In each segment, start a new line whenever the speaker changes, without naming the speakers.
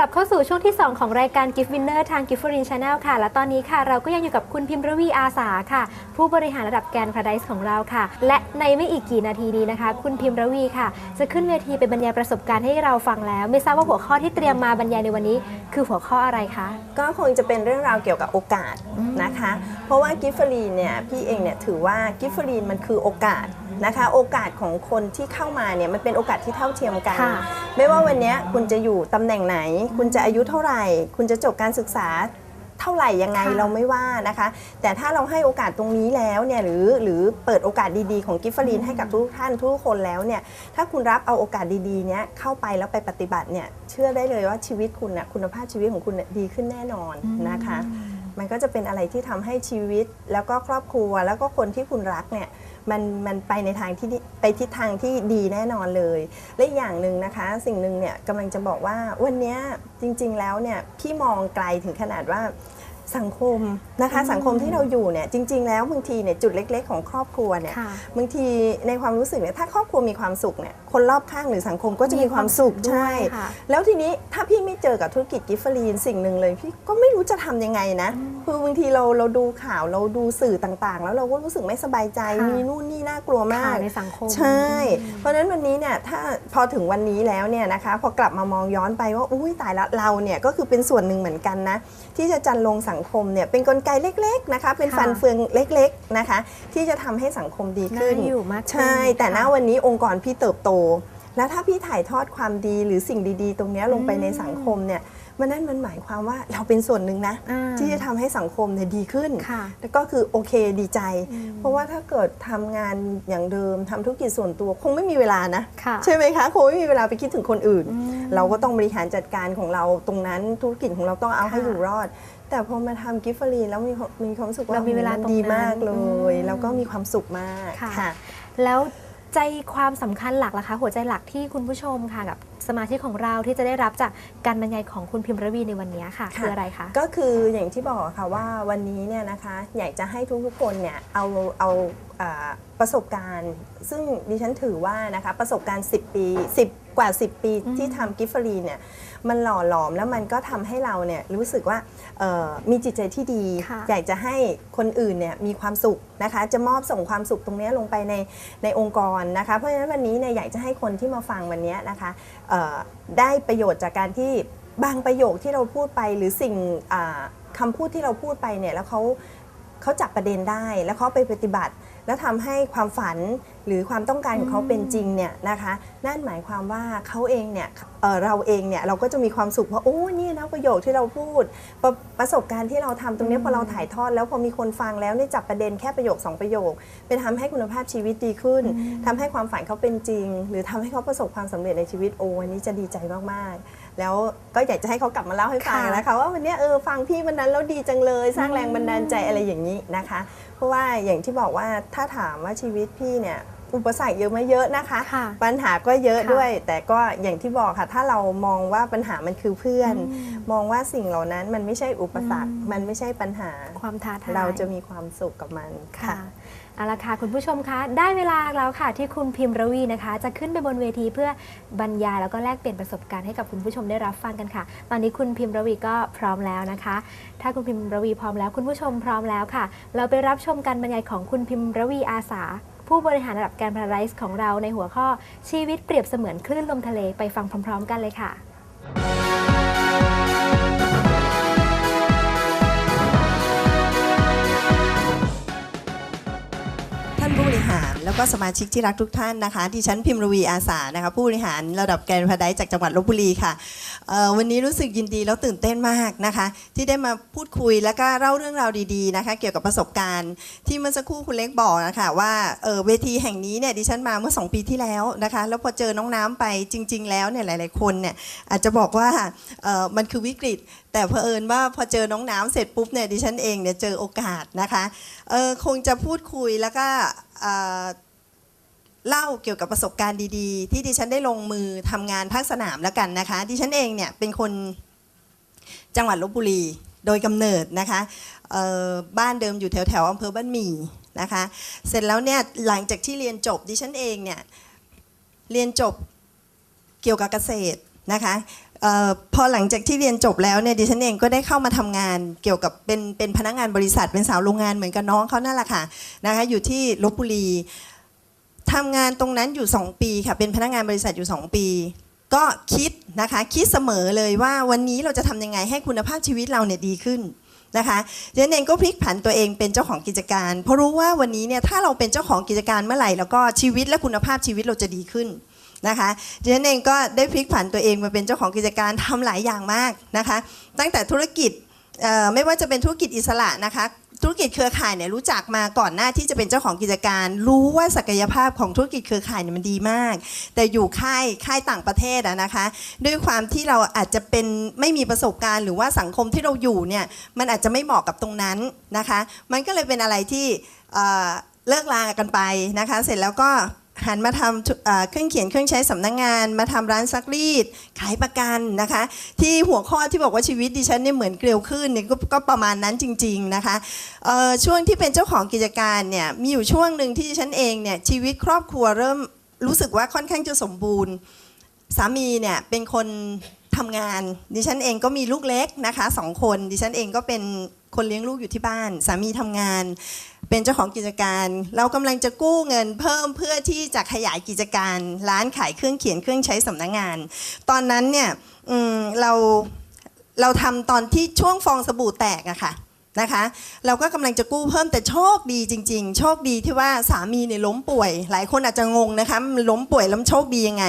ลับเข้าสู่ช่วงที่ 2 ของรายการ Gift Winner ทาง Gift for In Channel ค่ะ และตอนนี้ค่ะ เราก็ยังอยู่กับคุณพิมพ์รวีอาสาค่ะ ผู้บริหารระดับแกรนด์พาราไดส์ของเราค่ะ และในไม่อีกกี่นาทีนี้นะคะ คุณพิมพ์รวีค่ะ จะขึ้นเวทีไปบรรยายประสบการณ์ให้เราฟังแล้ว ไม่ทราบว่าหัวข้อที่เตรียมมาบรรยายในวันนี้ คือหัวข้ออะไรคะ
ก็คงจะเป็นเรื่องราวเกี่ยวกับโอกาสนะคะ เพราะว่ากิฟเฟอรีนเนี่ยพี่เองเนี่ยถือว่ากิฟเฟอรีนมันคือโอกาสนะคะ โอกาสของคนที่เข้ามาเนี่ยมันเป็นโอกาสที่เท่าเทียมกัน
ค่ะ
ไม่ว่าวันเนี้ยคุณจะอยู่ตำแหน่งไหนคุณจะอายุเท่าไหร่ คุณจะจบการศึกษาเท่าไหร่ยังไง
ค่ะ
เราไม่ว่านะคะ แต่ถ้าเราให้โอกาสตรงนี้แล้วเนี่ยหรือหรือเปิดโอกาสดีๆของกิฟเฟอรีนให้กับทุกท่านทุกคนแล้วเนี่ยถ้าคุณรับเอาโอกาสดีๆเนี้ยเข้าไปแล้วไปปฏิบัติเนี่ยเชื่อได้เลยว่าชีวิตคุณน่ะคุณภาพชีวิตของคุณน่ะดีขึ้นแน่นอนนะคะ มันก็จะเป็นอะไรที่ทำให้ชีวิตแล้วก็ครอบครัวแล้วก็คนที่คุณรักเนี่ย มันมันไปในทางที่ไปทิศทางที่ดีแน่นอนเลย และอีกอย่างหนึ่งนะคะ สิ่งหนึ่งเนี่ยกำลังจะบอกว่าวันนี้จริง ๆ แล้วเนี่ยพี่มองไกลถึงขนาดว่า สังคมนะคะสังคมที่เราอยู่เนี่ยจริง ๆ แล้วบางทีเนี่ยจุดเล็ก ๆ ของครอบครัวเนี่ย
ค่ะ
บางทีในความรู้สึกเนี่ยถ้าครอบครัวมีความสุขเนี่ยคนรอบข้างหรือสังคมก็จะมีความสุข
มีความสุขด้วย
ใช่
ค่ะ
แล้วทีนี้ถ้าพี่ไม่เจอกับธุรกิจกิฟเฟอรีนสิ่งหนึ่งเลยพี่ก็ไม่รู้จะทำยังไงนะคือบางทีเราเราดูข่าวเราดูสื่อต่างๆ แล้วเราก็รู้สึกไม่สบายใจ
ค่ะ
มีนู่นนี่น่ากลัวมา
ข่าว
ก
ในสังคม
ใช่ เพราะฉะนั้นวันนี้เนี่ยถ้าพอถึงวันนี้แล้วเนี่ยนะคะพอกลับมามองย้อนไปว่าอุ้ยตายละเราเนี่ยก็คือเป็นส่วนหนึ่งเหมือนกันนะที่จะจันลงสังคมเนี่ยเป็นกลไกเล็กๆนะคะเป็น
ค่ะ
ฟันเฟืองเล็กๆนะคะ ที่จะทำให้สังคมดีขึ้น
น่าอยู่มากขึ้น
ใช่ แต่ณ
ค่ะ
วันนี้องค์กรพี่เติบโต แล้วถ้าพี่ถ่ายทอดความดีหรือสิ่งดี ๆ ตรงเนี้ยลงไปในสังคมเนี่ยมันนั่นมันหมายความว่าเราเป็นส่วนหนึ่งนะ
อ่า
ที่จะทำให้สังคมเนี่ยดีขึ้น
ค่ะ
แล้วก็คือโอเคดีใจ
อืม
เพราะว่าถ้าเกิดทำงานอย่างเดิมทำธุรกิจส่วนตัวคงไม่มีเวลานะ
ค่ะ
ใช่ไหมคะ คงไม่มีเวลาไปคิดถึงคนอื่น
อืม
เราก็ต้องบริหารจัดการของเราตรงนั้นธุรกิจของเราต้องเอาให้
ค่ะ
อยู่รอด แต่พอมาทำกิฟต์ฟรีแล้วมีความมีความรู้สึกว่า
เรามีเวลา
มัน
ตรงนั้น
ดีมากเลย
อืม
แล้วก็มีความสุขมาก
ค่ะ
ค่ะ
แล้วใจความสำคัญหลักล่ะคะ หัวใจหลักที่คุณผู้ชมค่ะกับสมาชิกของเราที่จะได้รับจากการบรรยายของคุณพิมพ์ระวีในวันนี้ค่ะ
ค่ะ
คืออะไรคะ
ก็คืออย่างที่บอกอะค่ะว่าวันนี้เนี่ยนะคะอยากจะให้ทุกๆคนเนี่ยเอาเอาอ่าประสบการณ์ ซึ่งดิฉันถือว่านะคะประสบการณ์ 10 ปี 10 กว่า 10 ปีที่ทำกิฟฟรีเนี่ย มันหล่อหลอมแล้วมันก็ทำให้เราเนี่ยรู้สึกว่าเอ่อมีจิตใจที่ดี
ค่ะ
อยากจะให้คนอื่นเนี่ยมีความสุขนะคะ จะมอบส่งความสุขตรงเนี้ยลงไปในในองค์กรนะคะ เพราะฉะนั้นวันนี้เนี่ยอยากจะให้คนที่มาฟังวันเนี้ยนะคะเอ่อได้ประโยชน์จากการที่บางประโยคที่เราพูดไปหรือสิ่งอ่าคำพูดที่เราพูดไปเนี่ยแล้วเขาเขาจับประเด็นได้แล้วเขาไปปฏิบัติ แล้วทำให้ความฝันหรือความต้องการของเขาเป็นจริงเนี่ยนะคะนั่นหมายความว่าเขาเองเนี่ยเอ่อเราเองเนี่ยเราก็จะมีความสุขว่าโอ้นี่นะประโยคที่เราพูดปรประสบการณ์ที่เราทำตรงเนี้ยพอเราถ่ายทอด แล้วพอมีคนฟังแล้วเนี่ยจับประเด็นแค่ประโยคสองประโยค เป็นทำให้คุณภาพชีวิตดีขึ้นทำให้ความฝันเขาเป็นจริง หรือทำให้เขาประสบความสำเร็จในชีวิตโอ้วันนี้จะดีใจมากๆ แล้วก็อยากจะให้เขากลับมาเล่าให้ฟัง
ค่ะ
นะคะว่าวันเนี้ยเออฟังพี่วันนั้นแล้วดีจังเลย สร้างแรงบันดาลใจอะไรอย่างนี้นะคะ เพราะว่าอย่างที่บอกว่าถ้าถามว่าชีวิตพี่เนี่ยอุปสรรคเยอะไหม่เยอะนะคะ
ค่ะ
ปัญหาก็เยอะ
ค่ะ
ด้วย แต่ก็อย่างที่บอกค่ะ ถ้าเรามองว่าปัญหามันคือเพื่อน
อืม
มองว่าสิ่งเหล่านั้นมันไม่ใช่อุปสรรค
อืม
มันไม่ใช่ปัญหา
ความท้าทาย
เราจะมีความสุขกับมัน
ค่ะ เอาละค่ะคุณผู้ชมคะ ได้เวลาแล้วค่ะที่คุณพิมพ์ระวีนะคะ จะขึ้นไปบนเวทีเพื่อบรรยายแล้วก็แลกเปลี่ยนประสบการณ์ให้กับคุณผู้ชมได้รับฟังกันค่ะ ตอนนี้คุณพิมพ์ระวีก็พร้อมแล้วนะคะ ถ้าคุณพิมพ์ระวีพร้อมแล้วคุณผู้ชมพร้อมแล้วค่ะ เราไปรับชมการบรรยายของคุณพิมพ์ระวีอาสา ผู้บริหารระดับแกรพาราไดส์ของเราในหัวข้อชีวิตเปรียบเสมือนคลื่นลมทะเลไปฟังพร้อม ๆ กันเลยค่ะ
แล้วก็สมาชิกที่รักทุกท่านนะคะดิฉันพิมรวีอาสานะคะผู้บริหารระดับแกรนพาราไดจากจังหวัดลบบุรีค่ะวันนี้รู้สึกยินดีแล้วตื่นเต้นมากนะคะ ที่ได้มาพูดคุยแล้วก็เล่าเรื่องราวดีๆนะคะเกี่ยวกับประสบการณ์ ที่เมื่อสักครู่คุณเล็กบอกนะคะว่าเวทีแห่งนี้เนี่ยดิฉันมาเมื่อ 2 ปีที่แล้วนะคะแล้วพอเจอน้องน้ำไปจริง ๆ แล้วเนี่ยหลาย ๆคนเนี่ยอาจจะบอกว่ามันคือวิกฤตแต่เผอิญว่าพอเจอน้องน้ำเสร็จปุ๊บเนี่ยดิฉันเองเนี่ยเจอโอกาสนะคะเออคงจะพูดคุยแล้วก็เล่าเกี่ยวกับประสบการณ์ดี ๆ ที่ดิฉันได้ลงมือทำงานภาคสนามแล้วกันนะคะ ดิฉันเองเนี่ยเป็นคนจังหวัดลบบุรีโดยกำเนิดนะคะบ้านเดิมอยู่แถวแถวอำเภอบ้านหมี่นะคะ เสร็จแล้วเนี่ยหลังจากที่เรียนจบดิฉันเองเนี่ยเรียนจบเกี่ยวกับเกษตรนะคะ พอหลังจากที่เรียนจบแล้วเนี่ยดิฉันเองก็ได้เข้ามาทำงานเกี่ยวกับเป็นเป็นพนักงานบริษัทเป็นสาวโรงงานเหมือนกับน้องเขานั่นแหละค่ะนะคะอยู่ที่ลบบุรีทำงานตรงนั้นอยู่ 2 ปีค่ะเป็นพนักงานบริษัทอยู่ 2 ปี ก็คิดนะคะคิดเสมอเลยว่าวันนี้เราจะทำยังไงให้คุณภาพชีวิตเราเนี่ยดีขึ้นนะคะดิฉันเองก็พลิกผันตัวเองเป็นเจ้าของกิจการ เพราะรู้ว่าวันนี้เนี่ยถ้าเราเป็นเจ้าของกิจการเมื่อไหร่แล้วก็ชีวิตและคุณภาพชีวิตเราจะดีขึ้น นะคะดิฉันเองก็ได้พลิกผันตัวเองมาเป็นเจ้าของกิจการทำหลายอย่างมากนะคะ ตั้งแต่ธุรกิจไม่ว่าจะเป็นธุรกิจอิสระนะคะ ธุรกิจเครือข่ายเนี่ยรู้จักมาก่อนหน้าที่จะเป็นเจ้าของกิจการ รู้ว่าศักยภาพของธุรกิจเครือข่ายเนี่ยมันดีมาก แต่อยู่ค่ายค่ายต่างประเทศอะนะคะ ด้วยความที่เราอาจจะเป็นไม่มีประสบการณ์ หรือว่าสังคมที่เราอยู่เนี่ยมันอาจจะไม่เหมาะกับตรงนั้นนะคะ มันก็เลยเป็นอะไรที่เอ่อเลิกลากันไปนะคะ เสร็จแล้วก็ หันมาทำเครื่องเขียนเครื่องใช้สำนักงงาน มาทำร้านซักรีด ขายประกันนะคะ ที่หัวข้อที่บอกว่าชีวิตดิฉันเนี่ยเหมือนเกลียวขึ้นเนี่ยก็ก็ประมาณนั้นจริง ๆนะคะช่วงที่เป็นเจ้าของกิจการเนี่ยมีอยู่ช่วงหนึ่งที่ดิฉันเองเนี่ยชีวิตครอบครัวเริ่มรู้สึกว่าค่อนข้างจะสมบูรณ์ สามีเนี่ยเป็นคนทำงาน ดิฉันเองก็มีลูกเล็กนะคะสองคน ดิฉันเองก็เป็น คนเลี้ยงลูกอยู่ที่บ้าน สามีทำงาน เป็นเจ้าของกิจการ เรากำลังจะกู้เงินเพิ่มเพื่อที่จะขยายกิจการ ร้านขายเครื่องเขียนเครื่องใช้สำนักงาน ตอนนั้นเนี่ยเราเราทำตอนที่ช่วงฟองสบู่แตกอะค่ะนะคะเราก็กำลังจะกู้เพิ่มแต่โชคดีจริง ๆ โชคดีที่ว่าสามีเนี่ยล้มป่วย หลายคนอาจจะงงนะคะล้มป่วยแล้วมันโชคดียังไง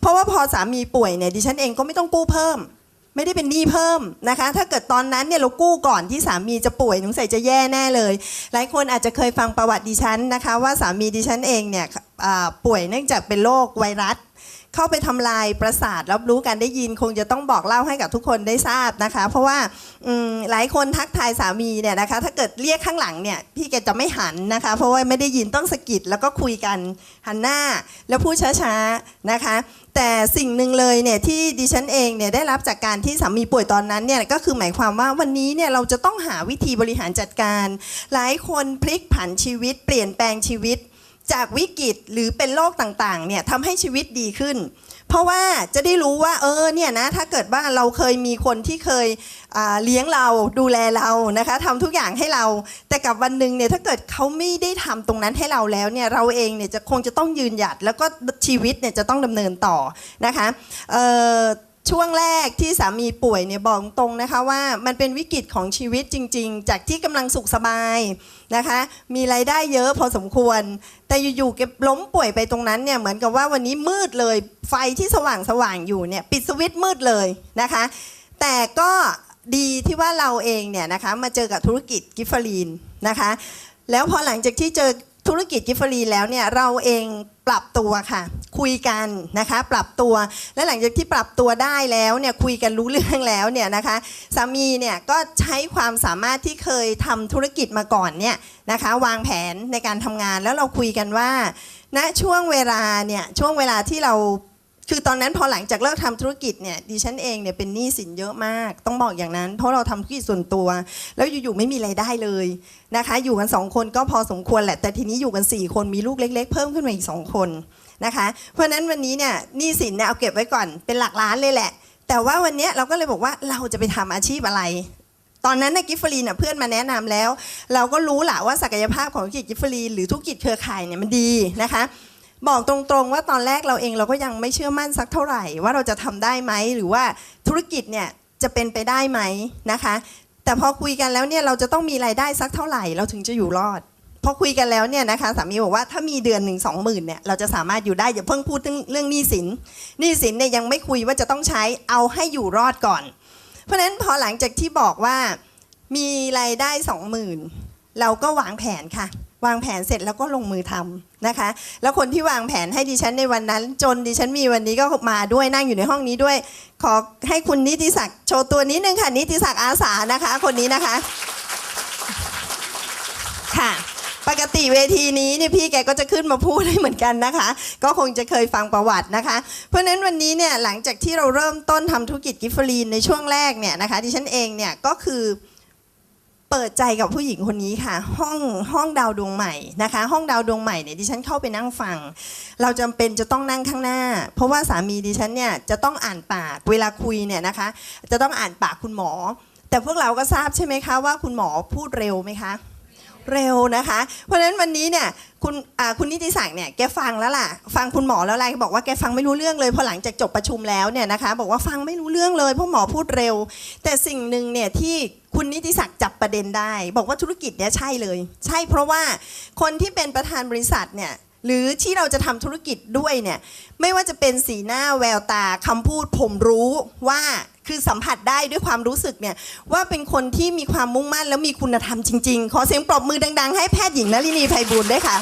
เพราะว่าพอสามีป่วยเนี่ยดิฉันเองก็ไม่ต้องกู้เพิ่ม ไม่ได้เป็นหนี้เพิ่มนะคะ ถ้าเกิดตอนนั้นเนี่ยเรากู้ก่อนที่สามีจะป่วยสงสัยจะแย่แน่เลย หลายคนอาจจะเคยฟังประวัติดิฉันนะคะ ว่าสามีดิฉันเองเนี่ยป่วยเนื่องจากเป็นโรคไวรัส เข้าไปทำลายประสาทรับรู้การได้ยินคงจะต้องบอกเล่าให้กับทุกคนได้ทราบนะคะ เพราะว่าหลายคนทักทายสามีเนี่ยนะคะ ถ้าเกิดเรียกข้างหลังเนี่ยพี่แกจะไม่หันนะคะ เพราะว่าไม่ได้ยินต้องสะกิดแล้วก็คุยกันหันหน้า แล้วพูดช้าๆนะคะ แต่สิ่งหนึ่งเลยเนี่ยที่ดิฉันเองเนี่ยได้รับจากการที่สามีป่วยตอนนั้นเนี่ยก็คือหมายความว่าวันนี้เนี่ยเราจะต้องหาวิธีบริหารจัดการ หลายคนพลิกผันชีวิต เปลี่ยนแปลงชีวิต จากวิกฤตหรือเป็นโรคต่างๆเนี่ยทำให้ชีวิตดีขึ้น เพราะว่าจะได้รู้ว่าเออเนี่ยนะถ้าเกิดว่าเราเคยมีคนที่เคยเลี้ยงเราดูแลเรานะคะทำทุกอย่างให้เรา แต่กับวันหนึ่งเนี่ยถ้าเกิดเขาไม่ได้ทำตรงนั้นให้เราแล้วเนี่ยเราเองเนี่ยจะคงจะต้องยืนหยัด แล้วก็ชีวิตเนี่ยจะต้องดำเนินต่อนะคะ ช่วงแรกที่สามีป่วยเนี่ยบอกตรงนะคะว่ามันเป็นวิกฤตของชีวิตจริง ๆ จากที่กำลังสุขสบายนะคะ มีรายได้เยอะพอสมควร แต่อยู่ๆแกล้มป่วยไปตรงนั้นเนี่ยเหมือนกับว่าวันนี้มืดเลย ไฟที่สว่างสว่างๆอยู่เนี่ยปิดสวิตช์มืดเลยนะคะ แต่ก็ดีที่ว่าเราเองเนี่ยนะคะมาเจอกับธุรกิจกิฟฟอรีนนะคะ แล้วพอหลังจากที่เจอ ธุรกิจกิฟฟรีแล้วเนี่ยเราเองปรับตัวค่ะ คุยกันนะคะปรับตัวและหลังจากที่ปรับตัวได้แล้วเนี่ยคุยกันรู้เรื่องแล้วเนี่ยนะคะสามีเนี่ยก็ใช้ความสามารถที่เคยทำธุรกิจมาก่อนเนี่ยนะคะวางแผนในการทำงานแล้วเราคุยกันว่าณช่วงเวลาเนี่ยช่วงเวลาที่เรา คือตอนนั้นพอหลังจากเลิกทำธุรกิจเนี่ยดิฉันเองเนี่ยเป็นหนี้สินเยอะมาก ต้องบอกอย่างนั้น เพราะเราทำธุรกิจส่วนตัว แล้วอยู่ๆไม่มีไรายได้เลยนะคะ อยู่กันสองคนก็พอสมควรแหละ แต่ทีนี้อยู่กันสี่คนมีลูกเล็ก ๆ เพิ่มขึ้นมาอีกสองคนนะคะ เพราะนั้นวันนี้เนี่ยหนี้สินเนี่ยเอาเก็บไว้ก่อนเป็นหลักล้านเลยแหละ แต่ว่าวันนี้เราก็เลยบอกว่าเราจะไปทำอาชีพอะไรตอนนั้นในกิฟฟรีนน่ะเพื่อนมาแนะนำแล้ว เราก็รู้แหละว่าศักยภาพของธุรกิจกิฟฟรีหรือธุรกิจเครือข่ายเนี่ยมันดีนะคะ บอกตรงๆว่าตอนแรกเราเองเราก็ยังไม่เชื่อมั่นสักเท่าไหร่ ว่าเราจะทำได้ไหมหรือว่าธุรกิจเนี่ยจะเป็นไปได้ไหมนะคะ แต่พอคุยกันแล้วเนี่ยเราจะต้องมีรายได้สักเท่าไหร่ เราถึงจะอยู่รอดพอคุยกันแล้วเนี่ยนะคะสามีบอกว่าถ้ามีเดือนหนึ่งสองหมื่นเนี่ยเราจะสามารถอยู่ได้อย่าเพิ่งพูดเรื่องเรื่องหนี้สินหนี้สินเนี่ยยังไม่คุยว่าจะต้องใช้เอาให้อยู่รอดก่อน เพราะฉะนั้นพอหลังจากที่บอกว่ามีรายได้สองหมื่นเราก็วางแผนค่ะ วางแผนเสร็จแล้วก็ลงมือทำนะคะ แล้วคนที่วางแผนให้ดิฉันในวันนั้น จนดิฉันมีวันนี้ก็มาด้วยนั่งอยู่ในห้องนี้ด้วย ขอให้คุณนิติศักดิ์โชว์ตัวนิดนึงค่ะนิติศักดิ์อาสานะคะ คนนี้นะคะ ค่ะปกติเวทีนี้เนี่ยพี่แกก็จะขึ้นมาพูดให้เหมือนกันนะคะ ก็คงจะเคยฟังประวัตินะคะ เพราะฉะนั้นวันนี้เนี่ยหลังจากที่เราเริ่มต้นทำธุรกิจกิฟฟอรีนในช่วงแรกเนี่ยนะคะดิฉันเองเนี่ยก็คือ เปิดใจกับผู้หญิงคนนี้ค่ะ ห้องห้องดาวดวงใหม่นะคะ ห้องดาวดวงใหม่เนี่ยดิฉันเข้าไปนั่งฟัง เราจำเป็นจะต้องนั่งข้างหน้า เพราะว่าสามีดิฉันเนี่ยจะต้องอ่านปากเวลาคุยเนี่ยนะคะ จะต้องอ่านปากคุณหมอ แต่พวกเราก็ทราบใช่ไหมคะว่าคุณหมอพูดเร็วไหมคะ เร็วนะคะ เพราะฉะนั้นวันนี้เนี่ยคุณคุณนิติศักดิ์เนี่ยแกฟังแล้วล่ะ ฟังคุณหมอแล้วอะไรบอกว่าแกฟังไม่รู้เรื่องเลยพอหลังจากจบประชุมแล้วเนี่ยนะคะ บอกว่าฟังไม่รู้เรื่องเลยเพราะหมอพูดเร็ว แต่สิ่งหนึ่งเนี่ยที่คุณนิติศักดิ์จับประเด็นได้ บอกว่าธุรกิจเนี่ยใช่เลย ใช่เพราะว่าคนที่เป็นประธานบริษัทเนี่ยหรือที่เราจะทำธุรกิจด้วยเนี่ยไม่ว่าจะเป็นสีหน้าแววตาคำพูดผมรู้ว่า คือสัมผัสได้ด้วยความรู้สึกเนี่ยว่าเป็นคนที่มีความมุ่งมั่น และมีคุณธรรมจริง ๆ ขอเสียงปรบมือดัง ๆ ให้แพทย์หญิงนลินีไพบูลย์ด้วยค่ะ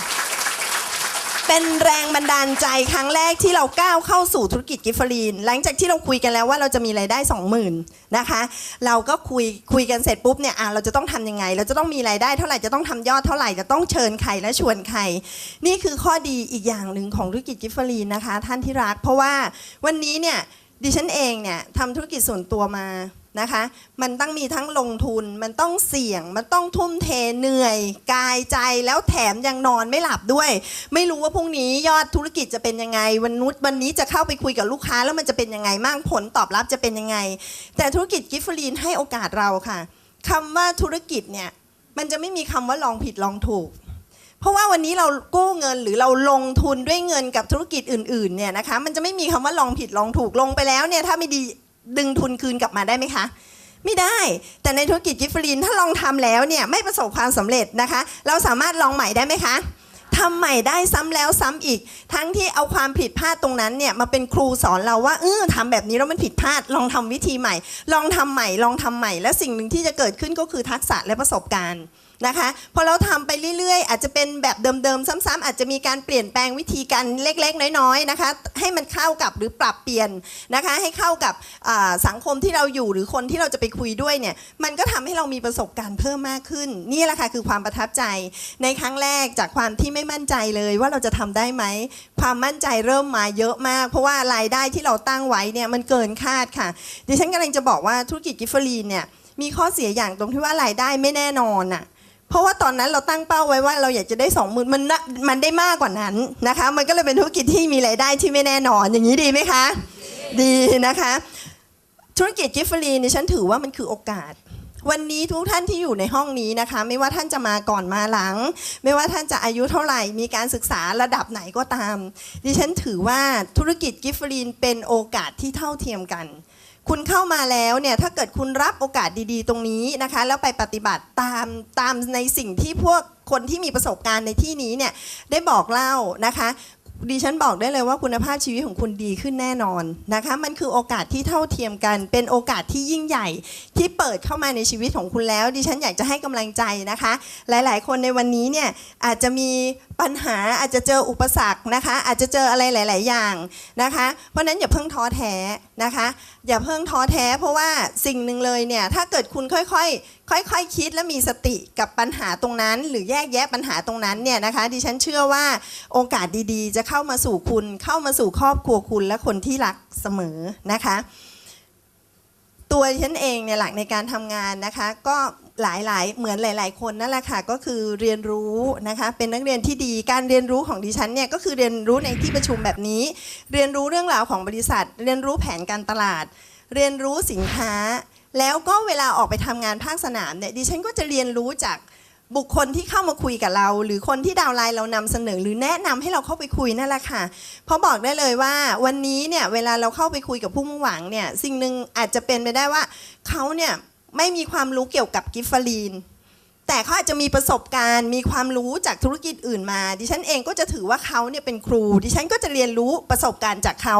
เป็นแรงบันดาลใจครั้งแรกที่เราก้าวเข้าสู่ธุรกิจกิฟฟรีน หลังจากที่เราคุยกันแล้วว่าเราจะมีรายได้ 20,000นะคะ เราก็คุยคุยกันเสร็จปุ๊บเนี่ยอะเราจะต้องทำยังไง เราจะต้องมีรายได้เท่าไหร่จะต้องทำยอดเท่าไหร่จะต้องเชิญใครและชวนใคร นี่คือข้อดีอีกอย่างหนึ่งของธุรกิจกิฟฟรีนนะคะ ท่านที่รัก เพราะว่าวันนี้เนี่ย ดิฉันเองเนี่ยทำธุรกิจส่วนตัวมานะคะ มันต้องมีทั้งลงทุน มันต้องเสี่ยง มันต้องทุ่มเทเหนื่อย กายใจแล้วแถมยังนอนไม่หลับด้วย ไม่รู้ว่าพรุ่งนี้ยอดธุรกิจจะเป็นยังไง วันนุษวันนี้จะเข้าไปคุยกับลูกค้า แล้วมันจะเป็นยังไงมั่งผลตอบรับจะเป็นยังไง แต่ธุรกิจกิฟฟรีนให้โอกาสเราค่ะคำว่าธุรกิจเนี่ยมันจะไม่มีคำว่าลองผิดลองถูก เพราะว่าวันนี้เรากู้เงินหรือเราลงทุนด้วยเงินกับธุรกิจอื่นๆเนี่ยนะคะมันจะไม่มีคำว่าลองผิดลองถูกลงไปแล้วเนี่ยถ้าไม่ดีดึงทุนคืนกลับมาได้ไหมคะ ไม่ได้ แต่ในธุรกิจกิฟฟรีนถ้าลองทำแล้วเนี่ยไม่ประสบความสำเร็จนะคะ เราสามารถลองใหม่ได้ไหมคะทำใหม่ได้ซ้ำแล้วซ้ำอีก ทั้งที่เอาความผิดพลาดตรงนั้นเนี่ยมาเป็นครูสอนเราว่าเออทำแบบนี้แล้วมันผิดพลาด ลองทำวิธีใหม่ ลองทำใหม่ ลองทำใหม่ และสิ่งหนึ่งที่จะเกิดขึ้นก็คือทักษะและประสบการณ์ นะคะพอเราทำไปเรื่อยๆ อาจจะเป็นแบบเดิมๆ ซ้ำๆอาจจะมีการเปลี่ยนแปลงวิธีการเล็กๆ น้อยๆนะคะให้มันเข้ากับหรือปรับเปลี่ยนนะคะให้เข้ากับสังคมที่เราอยู่หรือคนที่เราจะไปคุยด้วยเนี่ยมันก็ทำให้เรามีประสบการณ์เพิ่มมากขึ้น นี่แหละค่ะคือความประทับใจในครั้งแรกจากความที่ไม่มั่นใจเลยว่าเราจะทำได้ไหมความมั่นใจเริ่มมาเยอะมาก เพราะว่ารายได้ที่เราตั้งไว้เนี่ยมันเกินคาดค่ะดิฉันกำลังจะบอกว่าธุรกิจกิฟเฟอรีนเนี่ยมีข้อเสียอย่างตรงที่ว่ารายได้ไม่แน่นอนอะ เพราะว่าตอนนั้นเราตั้งเป้าไว้ว่าเราอยากจะได้สองหมื่นมันมันได้มากกว่านั้นนะคะ มันก็เลยเป็นธุรกิจที่มีรายได้ที่ไม่แน่นอนอย่างนี้ดีไหมคะ ดีนะคะ ธุรกิจกิฟฟรีนี่ฉันถือว่ามันคือโอกาส วันนี้ทุกท่านที่อยู่ในห้องนี้นะคะ ไม่ว่าท่านจะมาก่อนมาหลัง ไม่ว่าท่านจะอายุเท่าไหร่ มีการศึกษาระดับไหนก็ตาม ดิฉันถือว่าธุรกิจกิฟฟรีนเป็นโอกาสที่เท่าเทียมกัน คุณเข้ามาแล้วเนี่ยถ้าเกิดคุณรับโอกาสดีๆ ตรงนี้นะคะ แล้วไปปฏิบัติตามตามในสิ่งที่พวกคนที่มีประสบการณ์ในที่นี้เนี่ยได้บอกเล่านะคะ ดิฉันบอกได้เลยว่าคุณภาพชีวิตของคุณดีขึ้นแน่นอนนะคะ มันคือโอกาสที่เท่าเทียมกัน เป็นโอกาสที่ยิ่งใหญ่ ที่เปิดเข้ามาในชีวิตของคุณแล้ว ดิฉันอยากจะให้กำลังใจนะคะ หลาย ๆ คนในวันนี้เนี่ยอาจจะมีปัญหาอาจจะเจออุปสรรคนะคะ อาจจะเจออะไรหลาย ๆ อย่างนะคะ เพราะฉะนั้นอย่าเพิ่งท้อแท้นะคะ อย่าเพิ่งท้อแท้ เพราะว่าสิ่งหนึ่งเลยเนี่ยถ้าเกิดคุณค่อย ๆค่อยๆคิดและมีสติกับปัญหาตรงนั้น หรือแยกแยะปัญหาตรงนั้นเนี่ยนะคะดิฉันเชื่อว่าโอกาสดีๆ จะเข้ามาสู่คุณ เข้ามาสู่ครอบครัวคุณและคนที่รักเสมอนะคะ ตัวฉันเองเนี่ยหลักในการทำงานนะคะ ก็หลายๆ เหมือนหลาย ๆ คนนั่นแหละค่ะก็คือเรียนรู้นะคะเป็นนักเรียนที่ดีการเรียนรู้ของดิฉันเนี่ยก็คือเรียนรู้ในที่ประชุมแบบนี้ เรียนรู้เรื่องราวของบริษัท เรียนรู้แผนการตลาด เรียนรู้สินค้า แล้วก็เวลาออกไปทำงานภาคสนามเนี่ยดิฉันก็จะเรียนรู้จากบุคคลที่เข้ามาคุยกับเรา หรือคนที่ดาวไลน์เรานำเสนอ หรือแนะนำให้เราเข้าไปคุยนั่นแหละค่ะ เพราะบอกได้เลยว่าวันนี้เนี่ยเวลาเราเข้าไปคุยกับผู้มุ่งหวังเนี่ยสิ่งหนึ่งอาจจะเป็นไปได้ว่าเขาเนี่ยไม่มีความรู้เกี่ยวกับกิฟฟารีน แต่เขาอาจจะมีประสบการณ์มีความรู้จากธุรกิจอื่นมา ดิฉันเองก็จะถือว่าเขาเนี่ยเป็นครู ดิฉันก็จะเรียนรู้ประสบการณ์จากเขา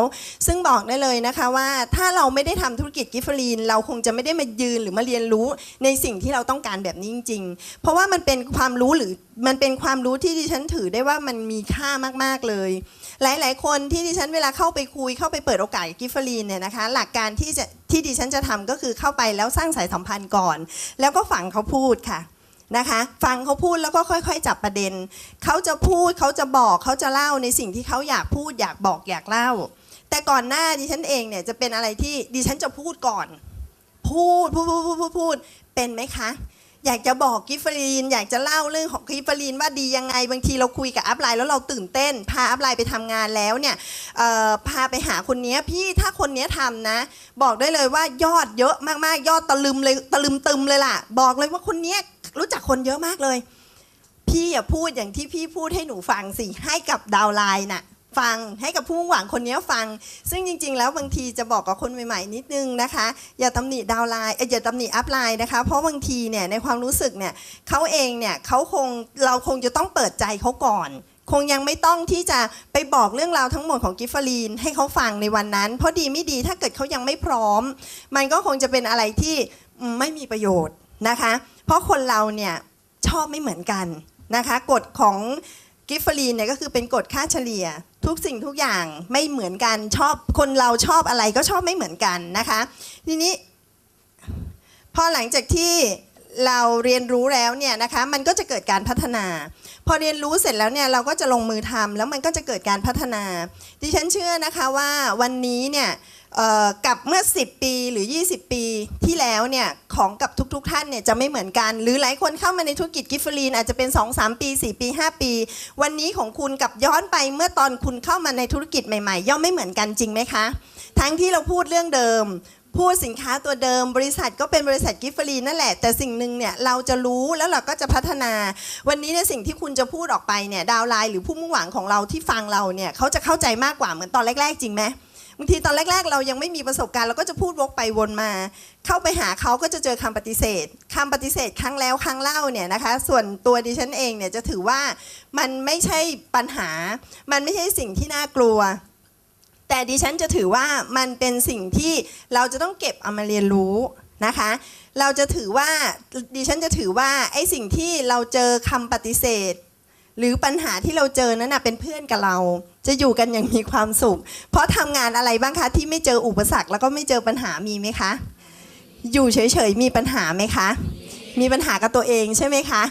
ซึ่งบอกได้เลยนะคะว่าถ้าเราไม่ได้ทำธุรกิจกิฟฟารีน เราคงจะไม่ได้มายืนหรือมาเรียนรู้ในสิ่งที่เราต้องการแบบนี้จริง ๆ เพราะว่ามันเป็นความรู้หรือมันเป็นความรู้ที่ดิฉันถือได้ว่ามันมีค่ามากๆเลย หลายๆ คนที่ดิฉันเวลาเข้าไปคุยเข้าไปเปิดโอกาสกิฟฟารีนเนี่ยนะคะ หลักการที่จะที่ดิฉันจะทำก็คือเข้าไปแล้วสร้างสายสัมพันธ์ก่อน แล้วก็ฟังเขาพูดค่ะ นะคะ ฟังเขาพูดแล้วก็ค่อย ๆ จับประเด็น เขาจะพูดเขาจะบอกเขาจะเล่าในสิ่งที่เขาอยากพูดอยากบอกอยากเล่า แต่ก่อนหน้าดิฉันเองเนี่ยจะเป็นอะไรที่ดิฉันจะพูดก่อน พูดพูดพูดพูดพูดพดเป็นไหมคะ อยากจะบอกกิฟฟรีนอยากจะเล่าเรื่องของกิฟฟรีนว่าดียังไงบางทีเราคุยกับอัพไลน์แล้วเราตื่นเต้น พาอัพไลน์ไปทำงานแล้วเนี่ยพาไปหาคนนี้พี่ถ้าคนนี้ยทำนะ บอกได้เลยว่ายอดเยอะมากๆยอดตะลึมเลยตะลึมตึมเลยล่ะ บอกเลยว่าคนนี้ รู้จักคนเยอะมากเลย พี่อย่าพูดอย่างที่พี่พูดให้หนูฟังสิให้กับดาวไลน์น่ะฟังให้กับผู้หวังคนนี้ฟัง ซึ่งจริง ๆ แล้วบางทีจะบอกกับคนใหม่ ๆ นิดนึงนะคะ อย่าตำหนิดาวไลน์อย่าตำหนิอัพไลน์นะคะ เพราะบางทีเนี่ยในความรู้สึกเนี่ยเขาเองเนี่ยเขาคงเราคงจะต้องเปิดใจเขาก่อน คงยังไม่ต้องที่จะไปบอกเรื่องราวทั้งหมดของกิฟฟารีนให้เขาฟังในวันนั้น เพราะดีไม่ดีถ้าเกิดเขายังไม่พร้อม มันก็คงจะเป็นอะไรที่ไม่มีประโยชน์นะคะ เพราะคนเราเนี่ยชอบไม่เหมือนกันนะคะกฎของกิฟฟรีนเนี่ยก็คือเป็นกฎค่าเฉลี่ย ทุกสิ่งทุกอย่างไม่เหมือนกันชอบคนเราชอบอะไรก็ชอบไม่เหมือนกันนะคะทีนี้พอหลังจากที่เราเรียนรู้แล้วเนี่ยนะคะมันก็จะเกิดการพัฒนา พอเรียนรู้เสร็จแล้วเนี่ยเราก็จะลงมือทำแล้วมันก็จะเกิดการพัฒนา ดิฉันเชื่อนะคะว่าวันนี้เนี่ย กับเมื่อ 10 ปีหรือ 20 ปีที่แล้วเนี่ยของกับทุกๆทท่านเนี่ยจะไม่เหมือนกัน หรือหลายคนเข้ามาในธุรกิจกิฟฟรีนอาจจะเป็น 2-3 ปี 4 ปี 5 ปี วันนี้ของคุณกับย้อนไปเมื่อตอนคุณเข้ามาในธุรกิจใหม่ๆ ย่อมไม่เหมือนกันจริงไหมคะ ทั้งที่เราพูดเรื่องเดิมพูดสินค้าตัวเดิม บริษัทก็เป็นบริษัทกิฟฟรีนั่นแหละ แต่สิ่งหนึ่งเนี่ยเราจะรู้แล้วเราก็จะพัฒนา วันนี้เนี่ยสิ่งที่คุณจะพูดออกไปเนี่ยดาวไลน์หรือผู้มุ่งหวังของเราที่ฟังเราเนี่ยเขาจะเข้าใจมากกว่าเหมือนตอนแรก ๆ จริงไหม บางทีตอนแรก ๆ เรายังไม่มีประสบการณ์เราก็จะพูดวกไปวนมา เข้าไปหาเขาก็จะเจอคำปฏิเสธคำปฏิเสธครั้งแล้วครั้งเล่าเนี่ยนะคะ ส่วนตัวดิฉันเองเนี่ยจะถือว่ามันไม่ใช่ปัญหา มันไม่ใช่สิ่งที่น่ากลัว แต่ดิฉันจะถือว่ามันเป็นสิ่งที่เราจะต้องเก็บเอามาเรียนรู้นะคะเราจะถือว่าดิฉันจะถือว่าไอ้สิ่งที่เราเจอคำปฏิเสธ หรือปัญหาที่เราเจอนั้นนะเป็นเพื่อนกับเรา จะอยู่กันอย่างมีความสุข เพราะทำงานอะไรบ้างคะที่ไม่เจออุปสรรคแล้วก็ไม่เจอปัญหามีไหมคะ อยู่เฉยๆมีปัญหาไหมคะ มีปัญหากับตัวเองใช่ไหมคะ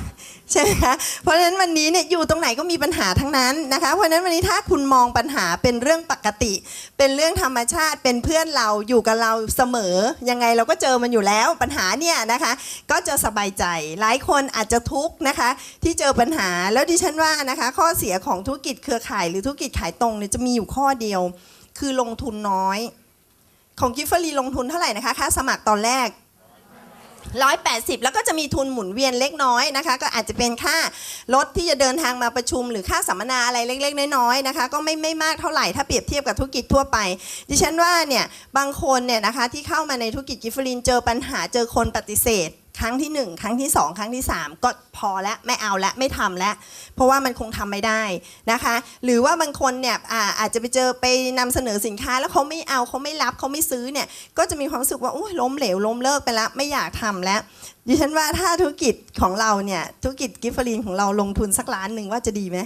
ใช่ไหมคะเพราะฉะนั้นวันนี้เนี่ยอยู่ตรงไหนก็มีปัญหาทั้งนั้นนะคะ เพราะฉะนั้นวันนี้ถ้าคุณมองปัญหาเป็นเรื่องปกติ เป็นเรื่องธรรมชาติ เป็นเพื่อนเราอยู่กับเราเสมอ ยังไงเราก็เจอมันอยู่แล้วปัญหาเนี่ยนะคะ ก็จะสบายใจ หลายคนอาจจะทุกข์นะคะ ที่เจอปัญหาแล้วดิฉันว่านะคะ ข้อเสียของธุรกิจเครือข่ายหรือธุรกิจขายตรงเนี่ยจะมีอยู่ข้อเดียว คือลงทุนน้อย ของกิฟเฟอรีลงทุนเท่าไหร่นะคะค่าสมัครตอนแรก 180 แล้วก็จะมีทุนหมุนเวียนเล็กน้อยนะคะ ก็อาจจะเป็นค่ารถที่จะเดินทางมาประชุม หรือค่าสัมมนาอะไรเล็ก ๆ น้อยๆนะคะ ก็ไม่ไม่มากเท่าไหร่ถ้าเปรียบเทียบกับธุรกิจทั่วไป ดิฉันว่าเนี่ยบางคนเนี่ยนะคะที่เข้ามาในธุรกิจกิฟฟลินเจอปัญหาเจอคนปฏิเสธ ครั้งที่ 1 ครั้งที่ 2 ครั้งที่ 3 ก็พอแล้วไม่เอาแล้วไม่ทำแล้วเพราะว่ามันคงทำไม่ได้นะคะ หรือว่าบางคนเนี่ยอาอาจจะไปเจอไปนำเสนอสินค้าแล้วเขาไม่เอาเขาไม่รับเขาไม่ซื้อเนี่ยก็จะมีความรู้สึกว่าโอ้ยล้มเหลวล้มเลิกไปแล้วไม่อยากทำแล้วดิฉันว่าถ้าธุรกิจของเราเนี่ยธุรกิจกิฟฟรีนของเราลงทุนสักล้านหนึ่งว่าจะดีไหม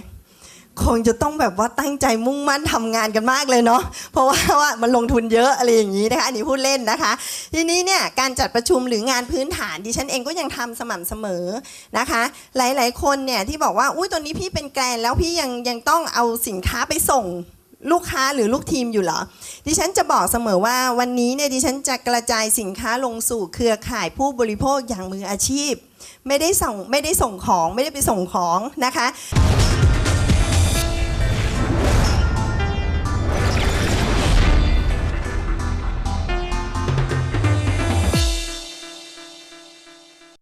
คงจะต้องแบบว่าตั้งใจมุ่งมั่นทำงานกันมากเลยเนาะเพราะว่าว่ามันลงทุนเยอะอะไรอย่างนี้นะคะอันนี้พูดเล่นนะคะ ทีนี้เนี่ยการจัดประชุมหรืองานพื้นฐานดิฉันเองก็ยังทำสม่ำเสมอนะคะ หลายๆ คนเนี่ยที่บอกว่าอุ้ยตัวนี้พี่เป็นแกรนแล้วพี่ยังยังต้องเอาสินค้าไปส่งลูกค้าหรือลูกทีมอยู่เหรอ ดิฉันจะบอกเสมอว่าวันนี้เนี่ยดิฉันจะกระจายสินค้าลงสู่เครือข่ายผู้บริโภคอย่างมืออาชีพ ไม่ได้ส่งไม่ได้ส่งของไม่ได้ไปส่งของนะคะ